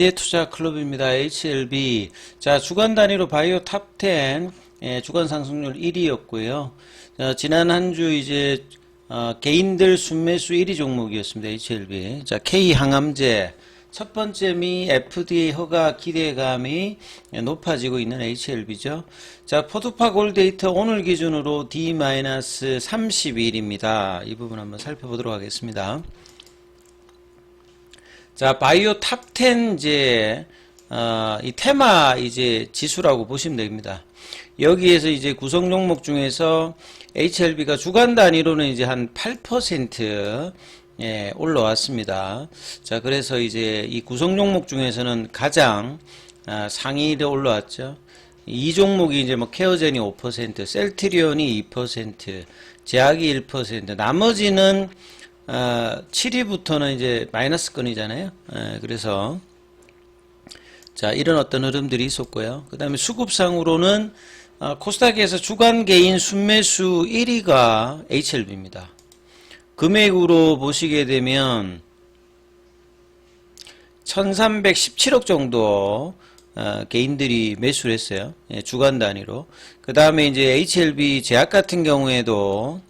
예, 투자 클럽입니다. HLB. 자, 주간 단위로 바이오 탑10 예, 주간 상승률 1위였고요. 자, 지난 한 주 이제 어, 개인들 순매수 1위 종목이었습니다. HLB. 자, K 항암제 첫 번째 미 FDA 허가 기대감이 높아지고 있는 HLB죠. 자, 포드파 골 데이터 오늘 기준으로 D-31입니다. 이 부분 한번 살펴보도록 하겠습니다. 자, 바이오 탑 10 이제 어, 이 테마 이제 지수라고 보시면 됩니다. 여기에서 이제 구성 종목 중에서 HLB가 주간 단위로는 이제 한 8% 예, 올라왔습니다. 자, 그래서 이제 이 구성 종목 중에서는 가장 아, 상위로 올라왔죠. 이 종목이 이제 뭐 케어젠이 5%, 셀트리온이 2%, 제약이 1%, 나머지는 어, 7위부터는 이제 마이너스권이잖아요. 예, 그래서 자 이런 어떤 흐름들이 있었고요. 그 다음에 수급상으로는 어, 코스닥에서 주간 개인 순매수 1위가 HLB입니다. 금액으로 보시게 되면 1317억 정도 어, 개인들이 매수를 했어요. 예, 주간 단위로. 그 다음에 이제 HLB 제약 같은 경우에도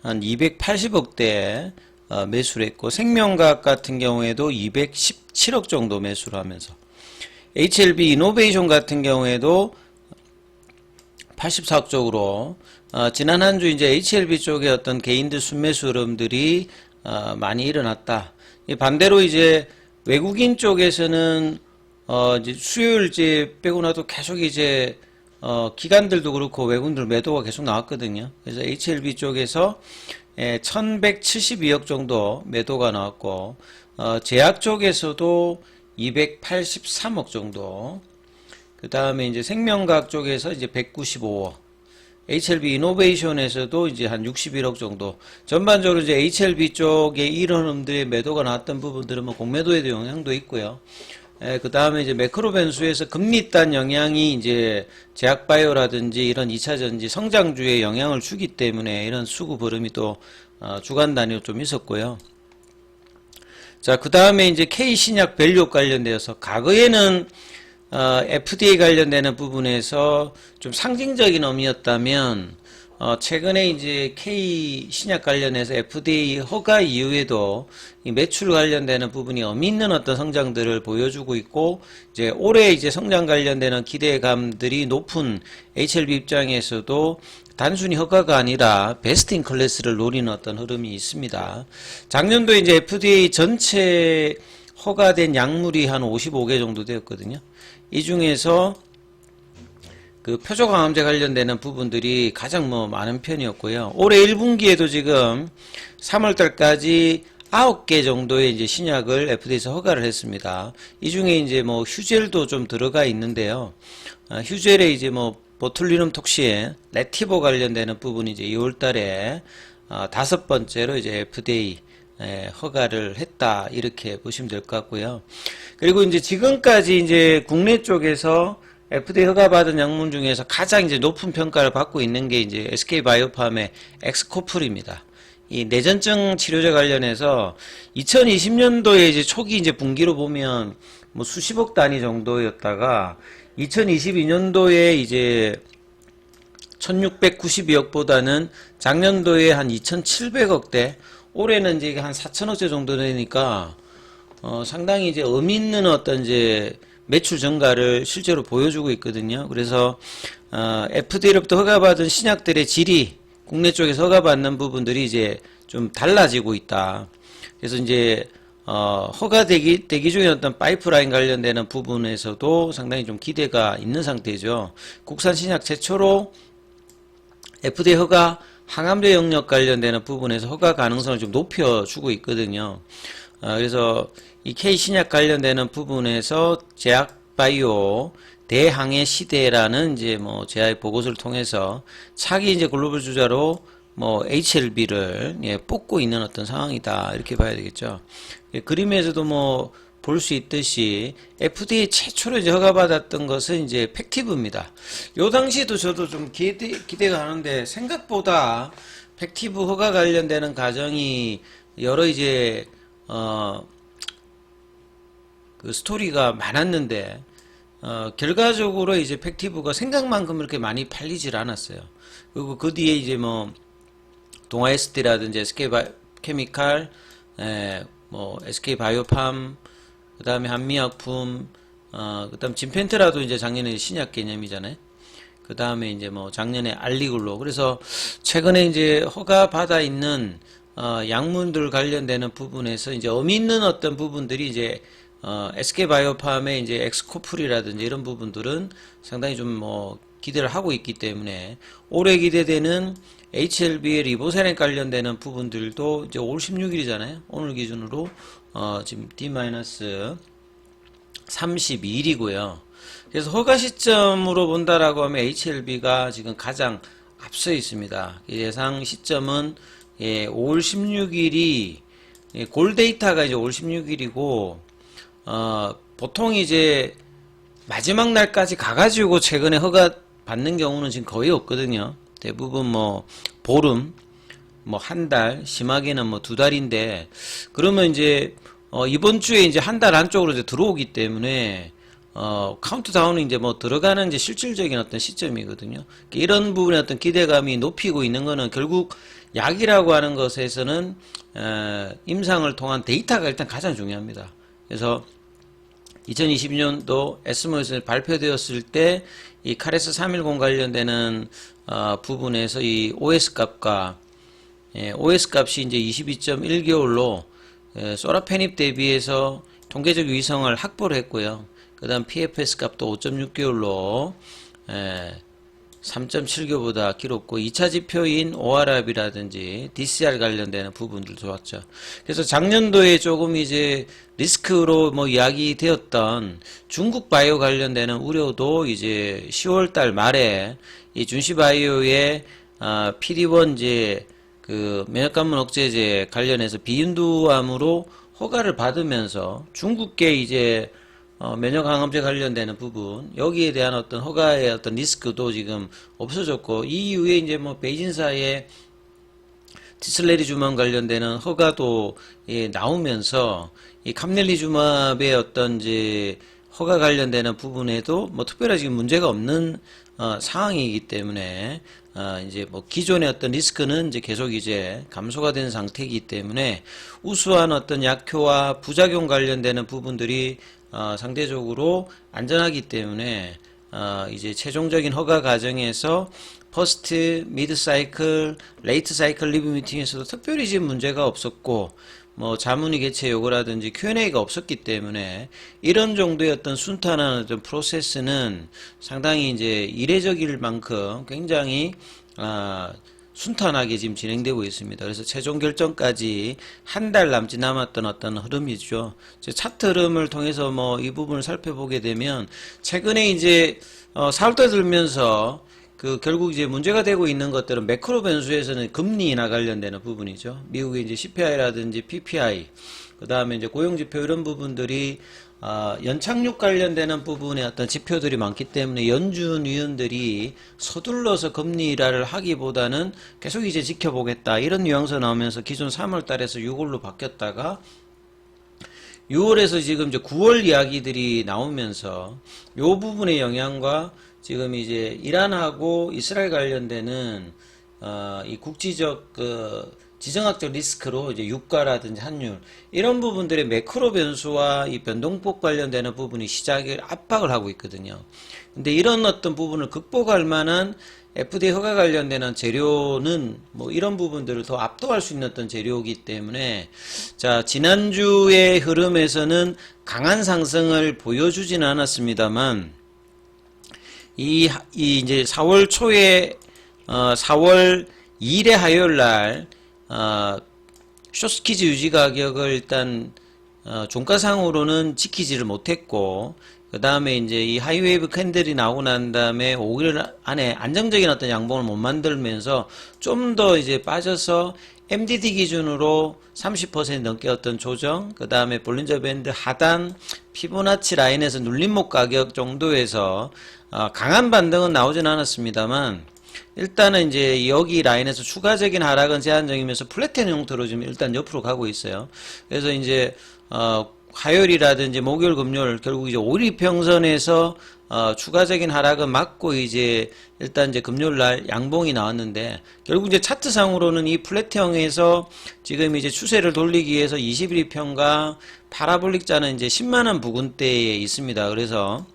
한 280억대 어, 매수를 했고 생명과학 같은 경우에도 217억 정도 매수를 하면서 HLB 이노베이션 같은 경우에도 84억 쪽으로 어, 지난 한 주 이제 HLB 쪽에 어떤 개인들 순매수 흐름들이 어, 많이 일어났다. 이 반대로 이제 외국인 쪽에서는 어, 이제 수요일 이제 빼고 나도 계속 이제 어, 기관들도 그렇고 외국인들 매도가 계속 나왔거든요. 그래서 HLB 쪽에서 예, 1172억 정도 매도가 나왔고 어, 제약 쪽에서도 283억 정도. 그 다음에 이제 생명과학 쪽에서 이제 195억. HLB 이노베이션에서도 이제 한 61억 정도. 전반적으로 이제 HLB 쪽에 이런 흐름들의 매도가 나왔던 부분들은 뭐 공매도에도 영향도 있고요. 그 다음에 이제 매크로 변수에서 금리 단 영향이 이제 제약바이오라든지 이런 2차 전지 성장주에 영향을 주기 때문에 이런 수급 흐름이 또 어, 주간 단위로 좀 있었고요. 자, 그 다음에 이제 K 신약 밸류 관련되어서 과거에는 어, FDA 관련되는 부분에서 좀 상징적인 의미였다면 어, 최근에 이제 K 신약 관련해서 FDA 허가 이후에도 이 매출 관련되는 부분이 의미 있는 어떤 성장들을 보여주고 있고 이제 올해 이제 성장 관련되는 기대감들이 높은 HLB 입장에서도 단순히 허가가 아니라 베스트 인 클래스를 노리는 어떤 흐름이 있습니다. 작년도 이제 FDA 전체 허가된 약물이 한 55개 정도 되었거든요. 이 중에서 그 표적항암제 관련되는 부분들이 가장 뭐 많은 편이었고요. 올해 1분기에도 지금 3월 달까지 9개 정도의 이제 신약을 FDA에서 허가를 했습니다. 이 중에 이제 뭐 휴젤도 좀 들어가 있는데요. 어, 휴젤에 이제 뭐 보툴리눔 톡시에 레티보 관련되는 부분이 이제 2월 달에 어, 다섯 번째로 이제 FDA 예, 허가를 했다 이렇게 보시면 될 것 같고요. 그리고 이제 지금까지 이제 국내 쪽에서 FDA 허가받은 약물 중에서 가장 이제 높은 평가를 받고 있는 게 이제 SK 바이오팜의 엑스코플입니다. 이 내전증 치료제 관련해서 2020년도에 이제 초기 이제 분기로 보면 뭐 수십억 단위 정도였다가 2022년도에 이제 1692억보다는 작년도에 한 2700억대 올해는 이제 한 4천억대 정도 되니까 어 상당히 이제 의미 있는 어떤 이제 매출 증가를 실제로 보여주고 있거든요. 그래서 어, FDA로부터 허가받은 신약들의 질이 국내 쪽에서 허가받는 부분들이 이제 좀 달라지고 있다. 그래서 이제 어, 허가 대기, 대기 중에 어떤 파이프라인 관련되는 부분에서도 상당히 좀 기대가 있는 상태죠. 국산 신약 최초로 FDA 허가 항암제 영역 관련되는 부분에서 허가 가능성을 좀 높여주고 있거든요. 어, 그래서 이 K 신약 관련되는 부분에서 제약바이오 대항해 시대라는 이제 뭐 제약 보고서를 통해서 차기 이제 글로벌 주자로 뭐 HLB를 예, 뽑고 있는 어떤 상황이다 이렇게 봐야 되겠죠. 예, 그림에서도 뭐 볼 수 있듯이 FDA 최초로 이제 허가받았던 것은 이제 팩티브입니다. 요 당시도 저도 좀 기대, 기대가 하는데 생각보다 팩티브 허가 관련되는 과정이 여러 이제 어, 그 스토리가 많았는데 어, 결과적으로 이제 팩티브가 생각만큼 그렇게 많이 팔리질 않았어요. 그리고 그 뒤에 이제 뭐 동아에스티라든지 SK 바, 케미칼, 에, 뭐 SK 바이오팜, 그다음에 한미약품, 어, 그다음 진펜트라도 이제 작년에 신약 개념이잖아요. 그 다음에 이제 뭐 작년에 알리글로 그래서 최근에 이제 허가 받아 있는 어, 약물들 관련되는 부분에서 이제 의미 있는 어떤 부분들이 이제 어, SK 바이오팜의 이제 엑스코플이라든지 이런 부분들은 상당히 좀 뭐 기대를 하고 있기 때문에 올해 기대되는 HLB의 리보세렌 관련되는 부분들도 이제 올 16일이잖아요. 오늘 기준으로 어, 지금 D-32일이고요. 그래서 허가 시점으로 본다라고 하면 HLB가 지금 가장 앞서 있습니다. 예상 시점은 예, 5월 16일이 예, 골 데이터가 이제 5월 16일이고 어, 보통 이제 마지막 날까지 가가지고 최근에 허가 받는 경우는 지금 거의 없거든요. 대부분 뭐 보름, 뭐 한 달, 심하게는 뭐 두 달인데 그러면 이제 어, 이번 주에 이제 한 달 안쪽으로 이제 들어오기 때문에 어, 카운트다운은 이제 뭐 들어가는 이제 실질적인 어떤 시점이거든요. 이런 부분에 어떤 기대감이 높이고 있는 거는 결국 약이라고 하는 것에서는 어, 임상을 통한 데이터가 일단 가장 중요합니다. 그래서 2020년도 에스모에서 발표되었을 때 이 카레스 310 관련되는 어, 부분에서 이 OS 값과 예, OS 값이 이제 22.1개월로 예, 소라페닙 대비해서 통계적 위성을 확보를 했고요. 그 다음 PFS 값도 5.6개월로 예, 3.7개보다 길었고 2차 지표인 OR압이라든지 DCR 관련되는 부분들 좋았죠. 그래서 작년도에 조금 이제 리스크로 뭐 이야기 되었던 중국 바이오 관련되는 우려도 이제 10월 달 말에 이 준시 바이오의 아, PD1 이제 그 면역관문 억제제 관련해서 비인두암으로 허가를 받으면서 중국계 이제 어, 면역 항암제 관련되는 부분 여기에 대한 어떤 허가의 어떤 리스크도 지금 없어졌고 이 이후에 이제 뭐 베이진사의 티슬레리주만 관련되는 허가도 예, 나오면서 이 감넬리주맙의 어떤 이제 허가 관련되는 부분에도 뭐 특별히 지금 문제가 없는 어, 상황이기 때문에 어, 이제 뭐 기존의 어떤 리스크는 이제 계속 이제 감소가 된 상태이기 때문에 우수한 어떤 약효와 부작용 관련되는 부분들이 어, 상대적으로 안전하기 때문에 어, 이제 최종적인 허가 과정에서 퍼스트, 미드 사이클, 레이트 사이클 리뷰 미팅에서도 특별히 지금 문제가 없었고 뭐 자문위 개최 요구라든지 Q&A가 없었기 때문에 이런 정도의 어떤 순탄한 어떤 프로세스는 상당히 이제 이례적일 만큼 굉장히 아, 순탄하게 지금 진행되고 있습니다. 그래서 최종 결정까지 한 달 남짓 남았던 어떤 흐름이죠. 차트 흐름을 통해서 뭐 이 부분을 살펴보게 되면 최근에 이제 어, 4월달 들면서 그 결국 이제 문제가 되고 있는 것들은 매크로 변수에서는 금리 인하 관련되는 부분이죠. 미국의 이제 CPI라든지 PPI, 그 다음에 이제 고용지표 이런 부분들이 아, 연착륙 관련되는 부분의 어떤 지표들이 많기 때문에 연준 위원들이 서둘러서 금리 인하를 하기보다는 계속 이제 지켜보겠다 이런 뉘앙스 나오면서 기존 3월 달에서 6월로 바뀌었다가 6월에서 지금 이제 9월 이야기들이 나오면서 요 부분의 영향과 지금 이제 이란하고 이스라엘 관련되는 어, 이 국지적 그 지정학적 리스크로 이제 유가라든지 환율 이런 부분들의 매크로 변수와 이 변동폭 관련되는 부분이 시장을 압박을 하고 있거든요. 근데 이런 어떤 부분을 극복할 만한 FDA 허가 관련되는 재료는 뭐 이런 부분들을 더 압도할 수 있는 어떤 재료이기 때문에 자 지난주의 흐름에서는 강한 상승을 보여주지는 않았습니다만 이, 이 이제 4월 초에 어 4월 2일의 화요일 날 어, 쇼스키즈 유지 가격을 일단 어, 종가상으로는 지키지를 못했고 그 다음에 이제 이 하이웨이브 캔들이 나오고 난 다음에 5일 안에 안정적인 어떤 양봉을 못 만들면서 좀 더 이제 빠져서 MDD 기준으로 30% 넘게 어떤 조정, 그 다음에 볼린저 밴드 하단 피보나치 라인에서 눌림목 가격 정도에서 어, 강한 반등은 나오진 않았습니다만 일단은 이제 여기 라인에서 추가적인 하락은 제한적이면서 플랫텐 형태로 지금 일단 옆으로 가고 있어요. 그래서 이제 어 화요일이라든지 목요일, 금요일 결국 이제 5일평선에서 어, 추가적인 하락은 맞고 이제 일단 이제 금요일 날 양봉이 나왔는데 결국 이제 차트상으로는 이 플랫형에서 지금 이제 추세를 돌리기 위해서 21평과 파라볼릭자는 이제 10만원 부근대에 있습니다. 그래서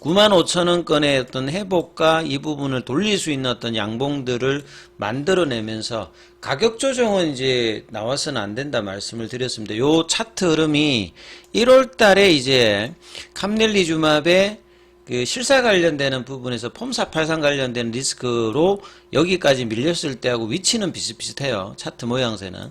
9만 5천 원권의 어떤 회복과 이 부분을 돌릴 수 있는 어떤 양봉들을 만들어내면서 가격 조정은 이제 나와서는 안 된다 말씀을 드렸습니다. 요 차트 흐름이 1월 달에 이제 캄넬리주맙의 그 실사 관련되는 부분에서 폼483 관련된 리스크로 여기까지 밀렸을 때하고 위치는 비슷비슷해요. 차트 모양새는.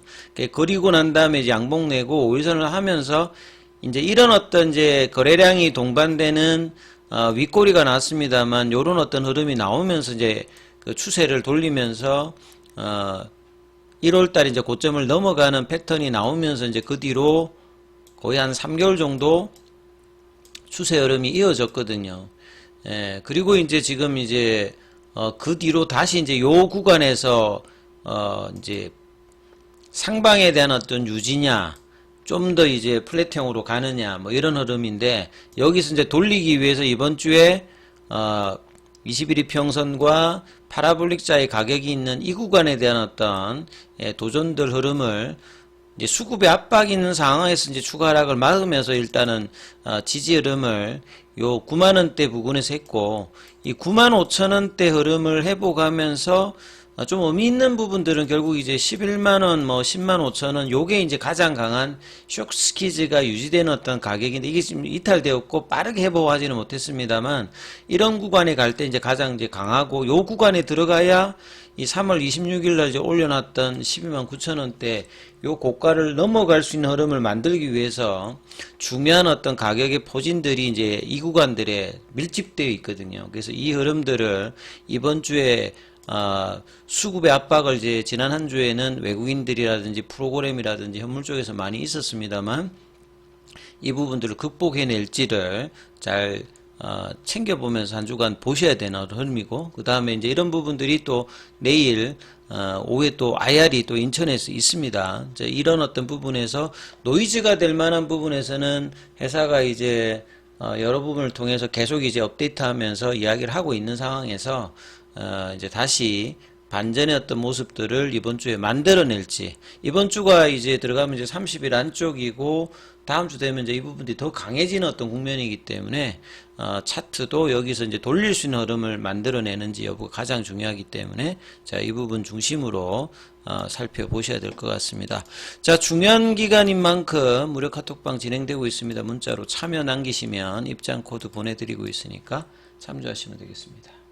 그리고 난 다음에 이제 양봉 내고 5일선을 하면서 이제 이런 어떤 이제 거래량이 동반되는 어, 윗꼬리가 났습니다만 요런 어떤 흐름이 나오면서 이제 그 추세를 돌리면서 어 1월 달 이제 고점을 넘어가는 패턴이 나오면서 이제 그 뒤로 거의 한 3개월 정도 추세 흐름이 이어졌거든요. 예, 그리고 이제 지금 이제 어, 그 뒤로 다시 이제 요 구간에서 어, 이제 상방에 대한 어떤 유지냐, 좀 더 이제 플랫형으로 가느냐, 뭐 이런 흐름인데 여기서 이제 돌리기 위해서 이번 주에 어, 21일 평선과 파라볼릭자의 가격이 있는 이 구간에 대한 어떤 예, 도전들 흐름을 이제 수급의 압박이 있는 상황에서 이제 추가 하락을 막으면서 일단은 어, 지지 흐름을 요 9만 원대 부근에서 했고 이 9만 5천 원대 흐름을 회복하면서 어, 좀 의미 있는 부분들은 결국 이제 11만 원, 뭐 10만 5천 원, 요게 이제 가장 강한 쇼크스키즈가 유지되는 어떤 가격인데 이게 지금 이탈되었고 빠르게 회복하지는 못했습니다만 이런 구간에 갈 때 이제 가장 이제 강하고 요 구간에 들어가야 이 3월 26일 날 이제 올려놨던 12만 9천 원대 요 고가를 넘어갈 수 있는 흐름을 만들기 위해서 중요한 어떤 가격의 포진들이 이제 이 구간들에 밀집되어 있거든요. 그래서 이 흐름들을 이번 주에 어, 수급의 압박을 이제 지난 한 주에는 외국인들이라든지 프로그램이라든지 현물 쪽에서 많이 있었습니다만 이 부분들을 극복해낼지를 잘 어, 챙겨보면서 한 주간 보셔야 되는 흐름이고 그 다음에 이제 이런 부분들이 또 내일 어, 오후에 또 IR이 또 인천에서 있습니다. 이제 이런 어떤 부분에서 노이즈가 될 만한 부분에서는 회사가 이제 어, 여러 부분을 통해서 계속 이제 업데이트하면서 이야기를 하고 있는 상황에서 어, 이제 다시 반전의 어떤 모습들을 이번 주에 만들어낼지 이번 주가 이제 들어가면 이제 30일 안쪽이고 다음 주 되면 이제 이 부분들이 더 강해지는 어떤 국면이기 때문에 어, 차트도 여기서 이제 돌릴 수 있는 흐름을 만들어내는지 여부가 가장 중요하기 때문에 자 이 부분 중심으로 어, 살펴보셔야 될 것 같습니다. 자 중요한 기간인 만큼 무료 카톡방 진행되고 있습니다. 문자로 참여 남기시면 입장 코드 보내드리고 있으니까 참조하시면 되겠습니다.